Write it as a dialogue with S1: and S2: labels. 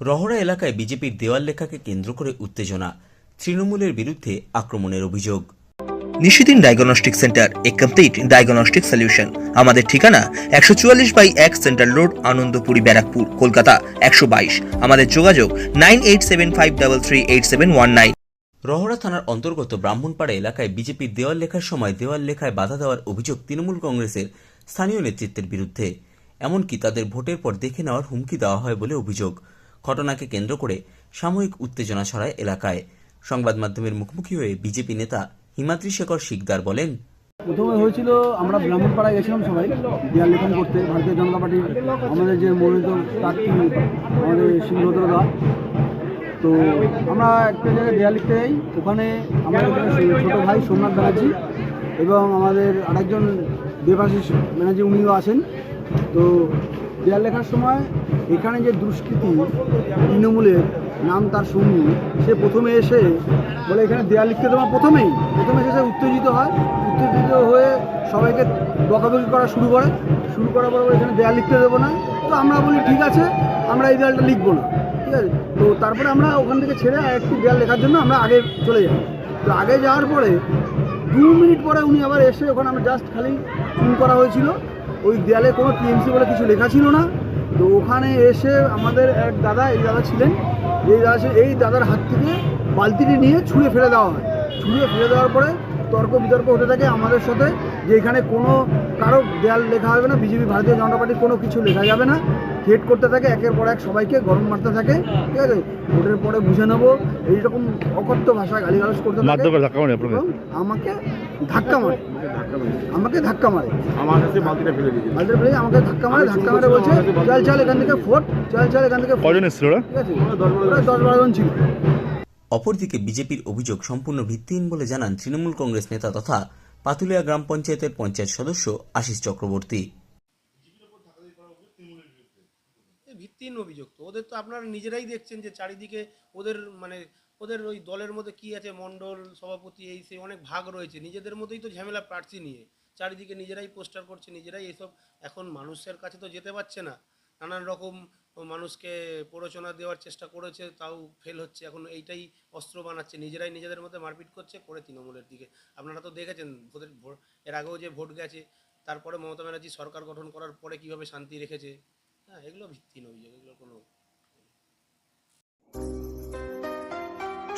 S1: রহরা এলাকায় বিজেপির দেওয়াল লেখাকে কেন্দ্র করে উত্তেজনা তৃণমূলের বিরুদ্ধে আক্রমণের অভিযোগ।
S2: Nishidin diagnostic centre a complete diagnostic solution আমাদের ঠিকানা একশো চুয়াল্লিশ বাই এক সেন্ট্রাল রোড আনন্দপুরি ব্যারাকপুর কলকাতা একশো বাইশ। আমাদের যোগাযোগ nine eight seven five double three eight seven one nine.
S1: Rahara থানার অন্তর্গত ব্রাহ্মণপাড়া এলাকায় বিজেপির দেওয়াল লেখার সময় দেওয়াল লেখায় বাধা দেওয়ার অভিযোগ তৃণমূল কংগ্রেসের স্থানীয় নেতৃত্বের বিরুদ্ধে। এমনকি তাদের ভোটের পর দেখে নেওয়ার হুমকি দেওয়া হয় বলে অভিযোগ। ঘটনাকে কেন্দ্র করে সাময়িক উত্তেজনা ছড়ায় এলাকায়। সংবাদ মাধ্যমের মুখোমুখি হয়ে বিজেপি নেতা হিমাদ্রি শেখর শিকদার বলেন,
S3: প্রথমে হয়েছিল, আমরা ব্রাহ্মণপাড়ায় গেছিলাম সবাই দেয়াল লেখন করতে, ভারতীয় জনতা পার্টির আমাদের যে মনোনীত প্রার্থী, আমাদের সিংহদ্রদা তো আমরা একটা জায়গায় দেয়াল লিখতে যাই, ওখানে আমাদের ছোটো ভাই সোমনাথ ব্যানার্জি এবং আমাদের আরেকজন দেবাশিস ব্যানার্জি, উনিও আছেন। তো দেয়াল লেখার সময় এখানে যে দুষ্কৃতি তৃণমূলের নাম তার সঙ্গী, সে প্রথমে এসে বলে এখানে দেয়াল লিখতে দেওয়া প্রথমেই, প্রথমে এসে উত্তেজিত হয়। উত্তেজিত হয়ে সবাইকে বকাবকি করা শুরু করে। শুরু করার পর এখানে দেয়াল লিখতে দেবো না। তো আমরা বলি, ঠিক আছে, আমরা এই দেয়ালটা লিখব না। ঠিক আছে? তো তারপরে আমরা ওখান থেকে ছেড়ে আর একটু দেয়াল লেখার জন্য আমরা আগে চলে যাই। তো আগে যাওয়ার পরে দু মিনিট পরে উনি আবার এসে ওখানে আমরা জাস্ট খালি ফোন করা হয়েছিল। ওই দেয়ালে কোনো টিএমসি বলে কিছু লেখা ছিল না। তো ওখানে এসে আমাদের এক দাদা এই দাদা ছিলেন এই দাদা এই দাদার হাত থেকে বালতিটি নিয়ে ছুঁড়ে ফেলে দেওয়া হয়। ছুঁড়ে ফেলে দেওয়ার পরে তর্ক বিতর্ক হতে থাকে আমাদের সাথে যে এখানে কোনো কারও দেয়াল লেখা হবে না বিজেপি ভারতীয় জনতা পার্টির কোনো কিছু লেখা যাবে না। হেড করতে থাকে একের পর এক সবাইকে গরম মারতে থাকে ঠিক আছে? ভোটের পরে বুঝে নেব এইরকম অকথ্য ভাষায় গালিগালাজ করতে থাকে। আমাকে ধাক্কা মারে। আমাকে ধাক্কা মারে।
S4: আমার কাছে বালতিটা ফেলে দিয়েছে।
S3: বালতির ফেলে আমাকে ধাক্কা মারে ধাক্কা মারে বলছে চল চল এখান থেকে ফোট চল চল এখান থেকে
S5: কজন এসেছিল ওরা?
S3: দশ বারো জন ছিল।
S1: অপরদিকে বিজেপির অভিযোগ সম্পূর্ণ ভিত্তিহীন বলে জানান তৃণমূল কংগ্রেস নেতা তথা পাতুলিয়া গ্রাম পঞ্চায়েতের পঞ্চায়েত সদস্য আশিস চক্রবর্তী।
S6: ভিত্তিহীন অভিযোগ তো। ওদের তো আপনারা নিজেরাই দেখছেন যে চারিদিকে ওদের মানে ওদের ওই দলের মধ্যে কি আছে, মণ্ডল, সভাপতি, এই সেই অনেক ভাগ রয়েছে। নিজেদের মধ্যেই তো ঝামেলা প্রার্থী নিয়ে। চারিদিকে নিজেরাই পোস্টার করছে, নিজেরাই এসব। এখন মানুষের কাছে তো যেতে পারছে না। নানান রকম মানুষকে প্ররোচনা দেওয়ার চেষ্টা করেছে, তাও ফেল হচ্ছে। এখন এইটাই অস্ত্র বানাচ্ছে। নিজেরাই নিজেদের মধ্যে মারপিট করছে, করে তৃণমূলের দিকে। আপনারা তো দেখেছেন, ভোটের এর আগেও যে ভোট গেছে, তারপরে মমতা ব্যানার্জি সরকার গঠন করার পরে কীভাবে শান্তি রেখেছে? হ্যাঁ এগুলো ভিত্তিহীন অভিযোগ এগুলো কোনো